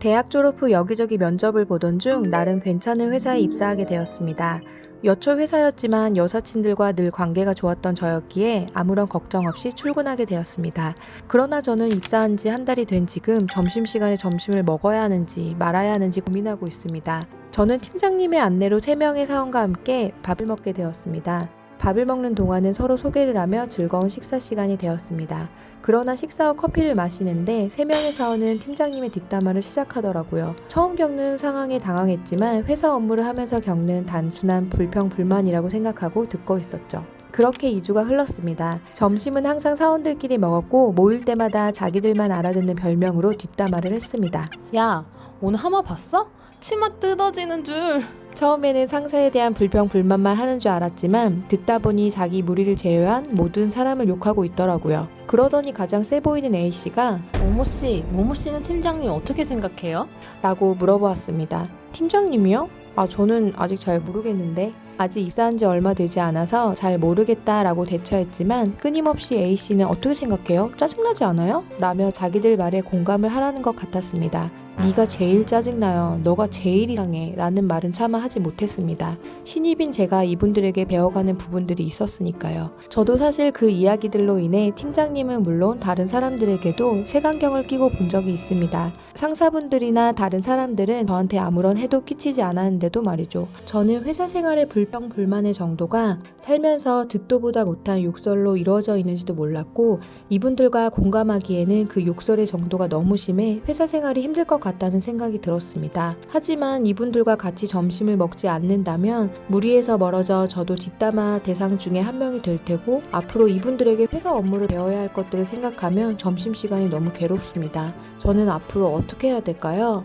대학 졸업 후 여기저기 면접을 보던 중 나름 괜찮은 회사에 입사하게 되었습니다. 여초 회사였지만 여사친들과 늘 관계가 좋았던 저였기에 아무런 걱정 없이 출근하게 되었습니다. 그러나 저는 입사한 지 한 달이 된 지금 점심시간에 점심을 먹어야 하는지 말아야 하는지 고민하고 있습니다. 저는 팀장님의 안내로 3명의 사원과 함께 밥을 먹게 되었습니다. 밥을 먹는 동안은 서로 소개를 하며 즐거운 식사 시간이 되었습니다. 그러나 식사 후 커피를 마시는데 세 명의 사원은 팀장님의 뒷담화를 시작하더라고요. 처음 겪는 상황에 당황했지만 회사 업무를 하면서 겪는 단순한 불평 불만이라고 생각하고 듣고 있었죠. 그렇게 2주가 흘렀습니다. 점심은 항상 사원들끼리 먹었고 모일 때마다 자기들만 알아듣는 별명으로 뒷담화를 했습니다. 야, 오늘 하마 봤어? 치마 뜯어지는 줄. 처음에는 상사에 대한 불평 불만만 하는 줄 알았지만 듣다 보니 자기 무리를 제외한 모든 사람을 욕하고 있더라고요. 그러더니 가장 세 보이는 A씨가 모모 씨, 모모 씨는 팀장님 어떻게 생각해요? 라고 물어보았습니다. 팀장님이요? 아, 저는 아직 잘 모르겠는데. 아직 입사한 지 얼마 되지 않아서 잘 모르겠다라고 대처했지만 끊임없이 A씨는 어떻게 생각해요? 짜증나지 않아요? 라며 자기들 말에 공감을 하라는 것 같았습니다. 네가 제일 짜증나요. 너가 제일 이상해. 라는 말은 차마 하지 못했습니다. 신입인 제가 이분들에게 배워가는 부분들이 있었으니까요. 저도 사실 그 이야기들로 인해 팀장님은 물론 다른 사람들에게도 색안경을 끼고 본 적이 있습니다. 상사분들이나 다른 사람들은 저한테 아무런 해도 끼치지 않았는데도 말이죠. 저는 회사 생활의 불평 불만의 정도가 살면서 듣도 보다 못한 욕설로 이루어져 있는지도 몰랐고 이분들과 공감하기에는 그 욕설의 정도가 너무 심해 회사 생활이 힘들 것 같다는 생각이 들었습니다. 하지만 이분들과 같이 점심을 먹지 않는다면 무리해서 멀어져 저도 뒷담화 대상 중에 한 명이 될 테고 앞으로 이분들에게 회사 업무를 배워야 할 것들을 생각하면 점심시간이 너무 괴롭습니다. 저는 앞으로 어떻게 해야 될까요?